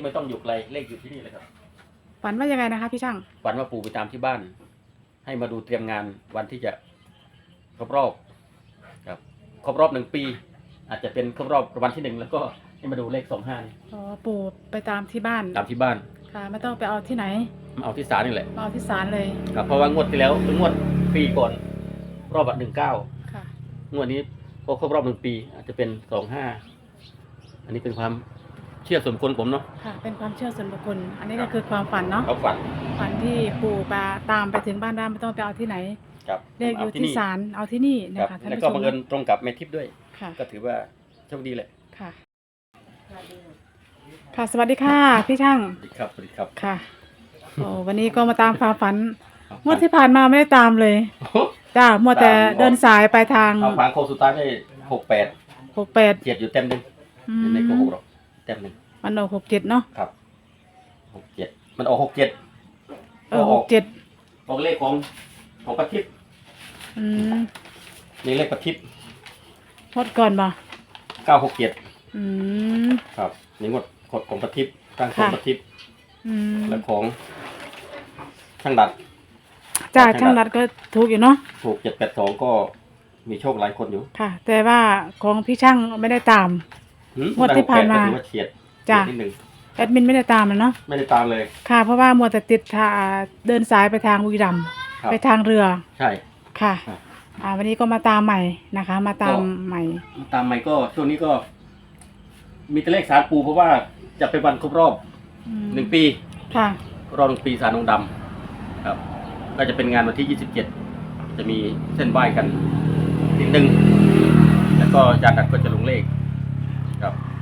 ขไม่ต้องอยู่ไกลเลขอยู่ที่นี่เลยครับ ฝันว่ายังไงนะคะพี่ช่าง ฝันว่าปู่ไปตามที่บ้าน ให้มาดูเตรียมงานวันที่จะครบรอบครับครบรอบหนึ่งปี อาจจะเป็นครบรอบวันที่หนึ่งแล้วก็ให้มาดูเลขสองห้านี่อ๋อปู่ไปตามที่บ้านตามที่บ้านค่ะไม่ต้องไปเอาที่ไหนมาเอาที่ศาลนี่แหละมาเอาที่ศาลเลยครับเพราะว่างวดที่แล้วคืองวดปีก่อนรอบหนึ่งเก้าค่ะงวดนี้พอครบรอบหนึ่งปี อาจจะเป็นสองห้าอันนี้เป็นความเชื่อส่วนบุคคลผมเนาะค่ะ เป็นความเชื่อส่วนบุคคล อันนี้ครัก็บคือความฝันเนาะเขาฝัน ฝันที่ปู่ไปตามไปถึงบ้านได้ไม่ต้องไปเอาที่ไหนครับเลขอยู่าที่นี่ศาลเอาที่นี่ครันะบคะท่านแล้วผู้ก็ชมบังเอิญตรงกับแม่ทิพย์ด้วย ค่ะ ก็ถือว่าโชคดีแหละค่ะ ค่ะ สวัสดีค่ะ พี่ช่าง สวัสดีครับสวัสดีครับ ค่ะ โอ้วันนี้ก็มาตามความฝันงวดที่ผ่านมาไม่ได้ตามเลยจ้ามัวแต่เดินสายไปทางเอาฝังโคงสุดท้ายได้หกแปดหกแปดเจ็ดอยู่เต็มหนึ่งอืในโกหกมหรอก เต็มหนึ่งมันออกหกเจ็ดเนาะครับหกเจ็ดมันออกหกเจ็ดเออหกเจ็ดออกเลขของของประทิพย์อืมนี่เลขประทิพย์พดก่อนบ่เก้าหกเจ็ดอืม ครับนี่งวดกดของประทิพย์ตั้งของค่ะ ประทิพย์อืมและของช่างดัด จ้าช่าช่างงดัรัดดก็ถูกอยู่เนาะถูกเจ็ดแปดสองก็มีโชคหลายคนอยู่ ค่ะ แต่ว่าของพี่ช่างไม่ได้ตาม หืมงวดที่ผ่านมาได้หกแปดก็ถือว่าเฉียดจ้ะ เฉียดนิดหนึ่งแอดมินไม่ได้ตามมันเนาะไม่ได้ตามเลย ค่ะ เพราะว่ามัวแต่ติดทาเดินสายไปทางบุรีรัมย์ครับ ไปทางเรือใช่ ค่ะ ครับ อ่า วันนี้ก็มาตามใหม่นะคะ มาตามก็ใหม่ ตามใหม่ก็ช่วงนี้ก็ มีแต่เลขสารปูเพราะว่าจะเป็นวันครบรอบอืมหนึ่งปีค่ะรอบหนึ่งปีสารองค์ดำครับ ก็จะเป็นงานวันที่ยี่สิบเจ็ดจะมีเส้นไหว้กันนิดนึงแล้วก็อาจารย์ดัดก็จะลงเลขครับ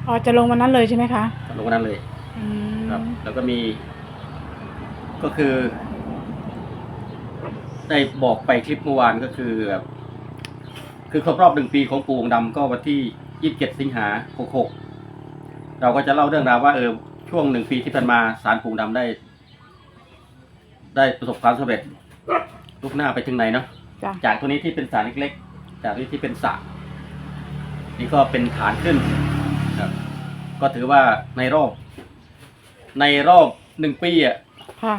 อ๋อจะลงวันนั้นเลยใช่ไหมคะลงวันนั้นเลยอืมครับ แล้วก็มี ก็คือ ได้บอกไปคลิปเมื่อวานก็คือแบบคือครบรอบหนึ่งปีของปู่องค์ดำก็วันที่ยี่สิบเจ็ดสิงหาหกหกเราก็จะเล่าเรื่องราวว่าเออช่วงหนึ่งปีที่ผ่านมาสารปู่องค์ดำได้ ได้ประสบความสำเร็จลุกหน้าไปถึงไหนเนาะจ้ะจากตัวนี้ที่เป็นสารเล็กๆ จากที่ที่เป็นสระนี่ก็เป็นฐานขึ้นครับ ก็ถือว่าในรอบ ในรอบหนึ่งปีอะค่ะ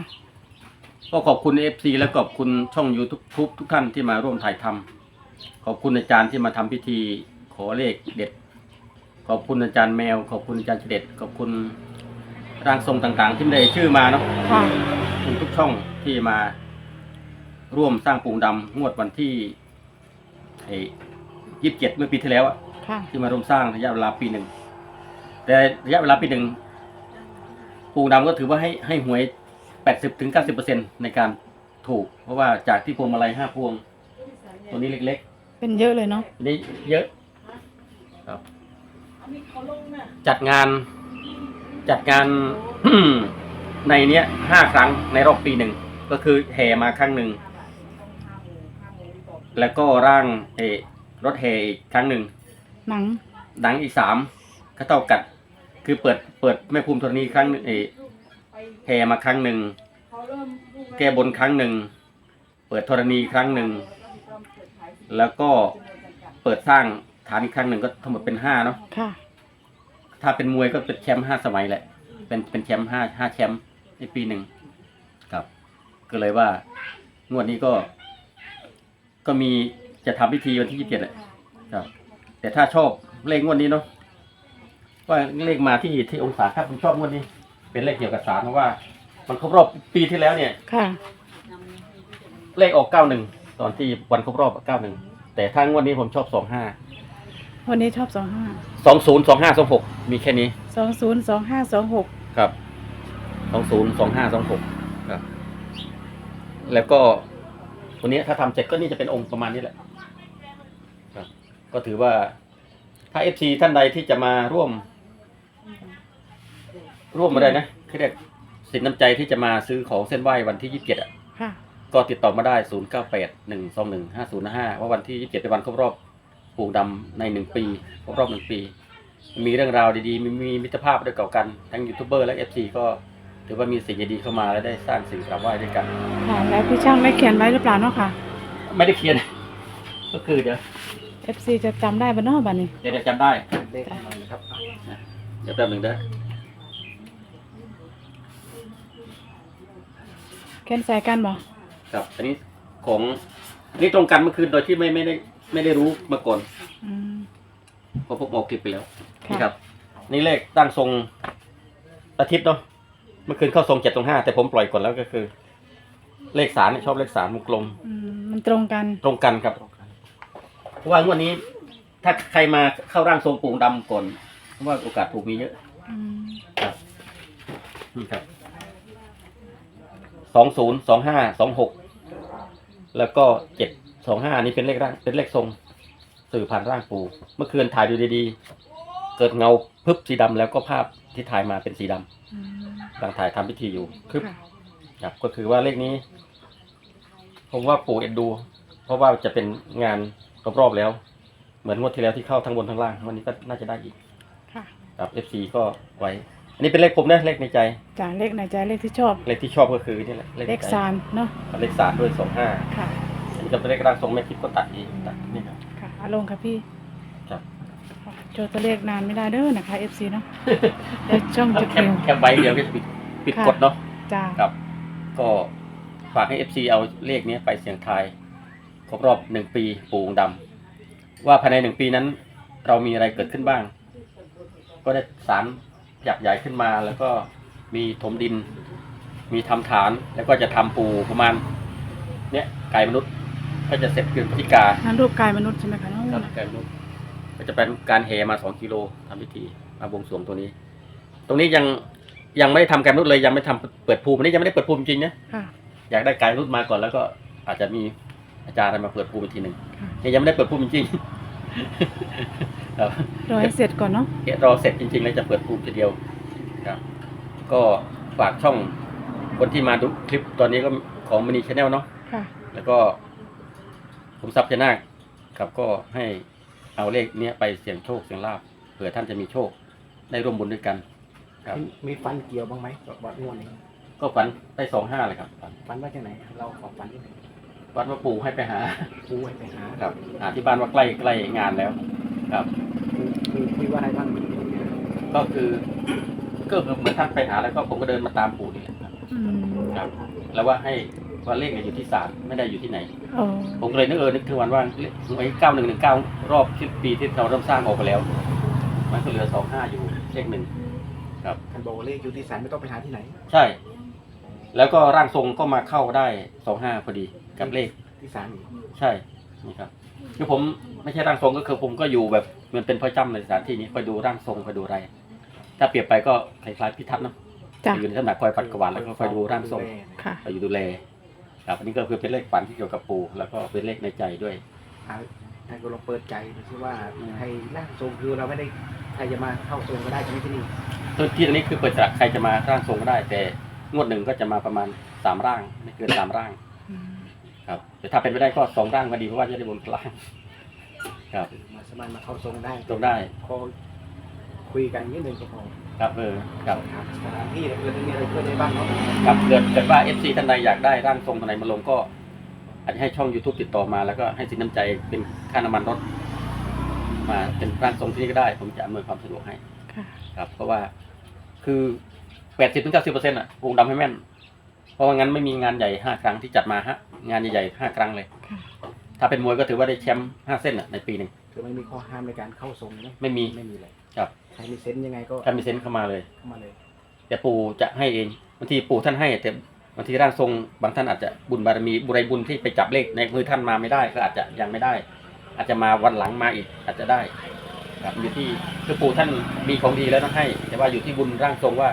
ก็ขอบคุณเอฟซีและขอบคุณช่องยูทูบทุกทุกท่านที่มาร่วมถ่ายทำขอบคุณอาจารย์ที่มาทำพิธีขอเลขเด็ด ขอบคุณอาจารย์แมว ขอบคุณอาจารย์เฉด็ดขอบคุณร่างทรงต่างๆ ที่ไม่ได้ชื่อมาเนาะ ค่ะ ขอบคุณทุกช่องที่มาร่วมสร้างปูงดำงวดวันที่ยี่สิบเจ็ดเมื่อปีที่แล้วอะค่ะ ที่มาร่วมสร้างระยะเวลาปีหนึ่ง แต่ระยะเวลาปีหนึ่งปูงดำก็ถือว่าให้ให้หวยแปดสิบถึงเก้าสิบเปอร์เซ็นในการถูก เพราะว่าจากที่พวงมาลัยห้าพวง ตัวนี้เล็กเป็นเยอะเลยเนาะๆตัวนี้เยอะครับ จัดงานจัดงาน ในเนี้ยห้าครั้งในรอบปีหนึ่ง ก็คือแห่มาครั้งหนึ่ง แล้วก็ร่างเออรถแห่อีกครั้งหนึ่ง หนัง หนังอีกสามก็เท่ากัด คือเปิดเปิดแม่ภูมิธรณีครั้งหนึ่งเออแห่มาครั้งหนึ่งแก้บนครั้งหนึ่งเปิดธรณีครั้งหนึ่งแล้วก็เปิดสร้างฐานอีกครั้งหนึ่งก็ทั้งหมดเป็นห้าเนาะค่ะ ถ้าเป็นมวยก็เป็นแชมป์ห้าสมัยแหละ เป็นเป็นแชมป์ห้าห้าแชมป์ในปีหนึ่งครับ ก็เลยว่างวดนี้ก็ ก็มีจะทำพิธีวันที่ยี่สิบเจ็ดแหละครับ แต่ถ้าชอบเลของวดนี้เนาะ ว่าเลขมาที่ที่องศาครับผมชอบงวดนี้ เป็นเลขเกี่ยวกับสารเพราะว่า มันครบรอบปีที่แล้วเนี่ย ค่ะ เลขออกเก้าหนึ่งตอนที่วันครบรอบเก้าหนึ่งแต่ถ้างวดนี้ผมชอบสองห้าวันนี้ชอบสองห้าสองศูนย์สองห้าสองหกมีแค่นี้สองศูนย์สองห้าสองหกครับสองศูนย์สองห้าสองหกครับ แล้วก็ตัวนี้ถ้าทำเสร็จก็นี่จะเป็นองค์ประมาณนี้แหละครับ ก็ถือว่าถ้าเอฟซีท่านใดที่จะมาร่วม ร่วมมาได้นะคือเรียกสินน้ำใจที่จะมาซื้อของเส้นไหว้วันที่ยี่สิบเจ็ดอะ ค่ะก็ติดต่อมาได้ศูนย์เก้าแปดหนึ่งสองหนึ่งห้าศูนย์ห้าว่าวันที่ยี่สิบเจ็ดเป็นวันครบรอบปลูกดำในหนึ่งปีครบรอบหนึ่งปี มีเรื่องราวดีๆ มีมีมิตรภาพด้วยเก่ากัน ทั้งยูทูบเบอร์และเอฟซีก็ถือว่ามีสิ่งดีๆเข้ามาและได้สร้างสิ่งกราบไหว้ด้วยกัน ค่ะแล้วพี่ช่างได้เขียนไว้หรือเปล่าเนาะค่ะ ไม่ได้เขียน ก็คือเดี๋ยว FC จะจำได้บ้านเนาะบ้านนี้ เดี๋ยวเดี๋ยวจำได้ เลขอะไรนะครับ เดี๋ยวแป๊บหนึ่งได้แคนสากันบ่ครับ อันนี้ของนี่ตรงกันเมื่อคืนโดยที่ไม่ไม่ได้ไม่ได้รู้มาก่อนอืม เพราะผมออกคลิบไปแล้วนี่ครับ นี่เลขตั้งทรงอาทิตย์เนาะเมื่อคืนเข้าทรงเจ็ดตรงห้าแต่ผมปล่อยก่อนแล้วก็คือ เลขสามชอบเลขสามวงกลมมันตรงกัน ตรงกันครับเพราะว่างวดนี้ ถ้าใครมาเข้าร่างทรงปู่งดำก่อน เพราะว่าโอกาสถูกมีเยอะอืมครับนี่ครับสองศูนย์สองห้าสองหกแล้วก็เจ็ดสองห้านี่เป็นเลขร่างเป็นเลขทรง สื่อผ่านร่างปู่เมื่อคืนถ่ายดูดีๆ เกิดเงาพึบสีดำแล้วก็ภาพที่ถ่ายมาเป็นสีดำอืมกำลังถ่ายทำพิธีอยู่คึบค่ะครับก็คือว่าเลขนี้ ผมว่าปู่เอ็นดู เพราะว่าจะเป็นงานรอบๆแล้ว เหมือนงวดที่แล้วที่เข้าทั้งบนทั้งล่างวันนี้ก็น่าจะได้อีก ค่ะครับ FC ก็ไว้ อันนี้เป็นเลขผมนะเลขในใจ จ้าเลขไหนใจเลขที่ชอบ เลขที่ชอบก็คือนี่แหละในเลขใจซานเนาะเลขสามด้วยสองห้าค่ะอันนี้ก็เป็นเลขร่างทรงแม่ทิพย์ก็ตัดเองตัดนี่ครับ ค่ะอาลงค่ะพี่ครับ ค่ะโชว์ตัวเลขนานไม่ได้เด้อนะคะ FC เนาะเดี๋ยวช่องจะแคเปปลี่ยวแคปไว้เดี๋ยวก็จะปิดปิดค่ะกดเนาะ จ้าครับ ก็ฝากให้ FC เอาเลขนี้ไปเสี่ยงทายครบรอบหนึ่งปีปู่องค์ดำว่าภายในหนึ่งปีนั้น เรามีอะไรเกิดขึ้นบ้าง ก็ได้สารหยักใหญ่ขึ้นมาแล้วก็มีถมดิน มีทำฐานแล้วก็จะทำปูประมาณ เนี้ยกายมนุษย์ ก็จะเสร็จเดือนพฤศจิกานั้นรูปกายมนุษย์ใช่ไหมคะน้องครับกายมนุษย์ก็จะเป็นการแห่มาสองกิโลทำพิธีมาบวงสรวงตัวนี้ ตรงนี้ยังยังไม่ได้ทำกายมนุษย์เลยยังไม่ทำเปิดภูมิอันนี้ยังไม่ได้เปิดภูมิจริงนะค่ะอยากได้กายมนุษย์มาก่อนแล้วก็อาจจะมีอาจารย์อะไรมาเปิดภูมิอีกทีหนึ่งค่ะนี่ยังไม่ได้เปิดภูมิจริงๆ ครับรอให้เสร็จก่อนเนาะเดี๋ยวรอเสร็จจริงๆแล้วจะเปิดภูมิทีเดียวครับ ก็ฝากช่องคนที่มาดูคลิปตอนนี้ก็ของมณีชาแนลเนาะค่ะ แล้วก็ ผมทรัพย์ชนาคครับก็ให้เอาเลขเนี้ยไปเสี่ยงโชคเสี่ยงลาบเผื่อท่านจะมีโชคได้ร่วมบุญด้วยกัน ครับ มีมีฟันเกี่ยวบ้างไหมกับวัดงวดนี้ก็ฝันได้สองห้าเลยครับฝันฟันว่าจากไหน เราขอฟันที่ไหนฝันว่าปู่ให้ไปหาครูให้ไปหา ครับหาที่บ้านว่าใกล้ใกล้งานแล้ว ครับครูครูคุยว่า อะไรบ้างก็คือก็คือเหมือนท่านไปหาแล้วก็ผมก็เดินมาตามปู่นี่แหละครับอืมครับ แล้วว่าให้ว่าเลขเนี่ยอยู่ที่ศาลไม่ได้อยู่ที่ไหนโอ้ผมก็เลยนึกเออนึกถึงวันว่าไอ้เก้าหนึ่งหนึ่งเก้ารอบที่ปีที่เราเริ่มสร้างออกไปแล้ว มันก็เหลือสองห้าอยู่เลขหนึ่งครับท่านบอกว่าเลขอยู่ที่ศาลไม่ต้องไปหาที่ไหน ใช่ แล้วก็ร่างทรงก็มาเข้าได้สองห้าพอดีกับเลข ที่ศาลอีกใช่ นี่ครับ คือผมไม่ใช่ร่างทรงก็คือผมก็อยู่แบบเห มันเป็นพ่อจ้ำในสถานที่นี้คอยดูร่างทรงคอยดูอะไร ถ้าเปรียบไปก็คล้ายๆพิทัศน์เนอะจ้าอยู่ในตำหนักคอยปัดกวาดแล้วก็คอยดูร่างทรงค่ะ คอยอยู่ดูแลครับอันนี้ก็คือเป็นเลขฝันที่เกี่ยวกับปู่แล้วก็เป็นเลขในใจด้วยหาท่านก็ลองเปิดใจดูซิว่าใครร่างทรงคือเราไม่ได้ใครจะมาเข้าทรงก็ได้ใช่ไหมที่นี่ตัวที่อันนี้คือเปิดจากใครจะมาร่างทรงก็ได้ แต่งวดหนึ่งก็จะมาประมาณสามร่างไม่เกินสามร่างอืมครับแต่ถ้าเป็นไปได้ก็สองร่างก็ดีเพราะว่าจะได้บนล่าง ครับมา สามารถมาเข้าทรงได้ตรงได้พอคุยกันนิดนึงก็พอครับเออครับถามสถานที่เกิดมีอะไรเกิดในบ้างเนาะครับเกิดเกิดว่าเอฟซีท่านใดอยากได้ร่างทรงท่านใดมาลงก็ อาจจะให้ช่อง YouTube ติดต่อมาแล้วก็ให้สินน้ำใจเป็นค่าน้ำมันรถ มาเป็นร่างทรงที่นี่ก็ได้ ผมจะอำนวยความสะดวกให้ค่ะครับ เพราะว่าคือแปดสิบถึงเก้าสิบเปอร์เซ็นต์อะวงดำให้แม่น เพราะว่างั้นไม่มีงานใหญ่ห้าครั้งที่จัดมาฮะงานใหญ่ๆห้าครั้งเลยค่ะถ้าเป็นมวยก็ถือว่าได้แชมป์ห้าเส้นอะในปีหนึ่ง คือไม่มีข้อห้ามในการเข้าทรงนะไม่มี ไม่มีเลยครับ ใครมีเซนต์ยังไงก็ถ้ามีเซนต์เข้ามาเลย เข้ามาเลยแต่ปู่จะให้เองบางทีปู่ท่านให้แต่บางทีร่างทรงบางท่านอาจจะบุญบารมีบุไรบุญที่ไปจับเลขในมือท่านมาไม่ได้ก็อาจจะยังไม่ได้ อาจจะมาวันหลังมาอีกอาจจะได้ครับอยู่ที่คือปู่ท่านมีของดีแล้วต้องให้ แต่ว่าอยู่ที่บุญร่างทรงว่า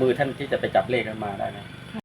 มือท่านที่จะไปจับเลขนั้นมาได้ไหม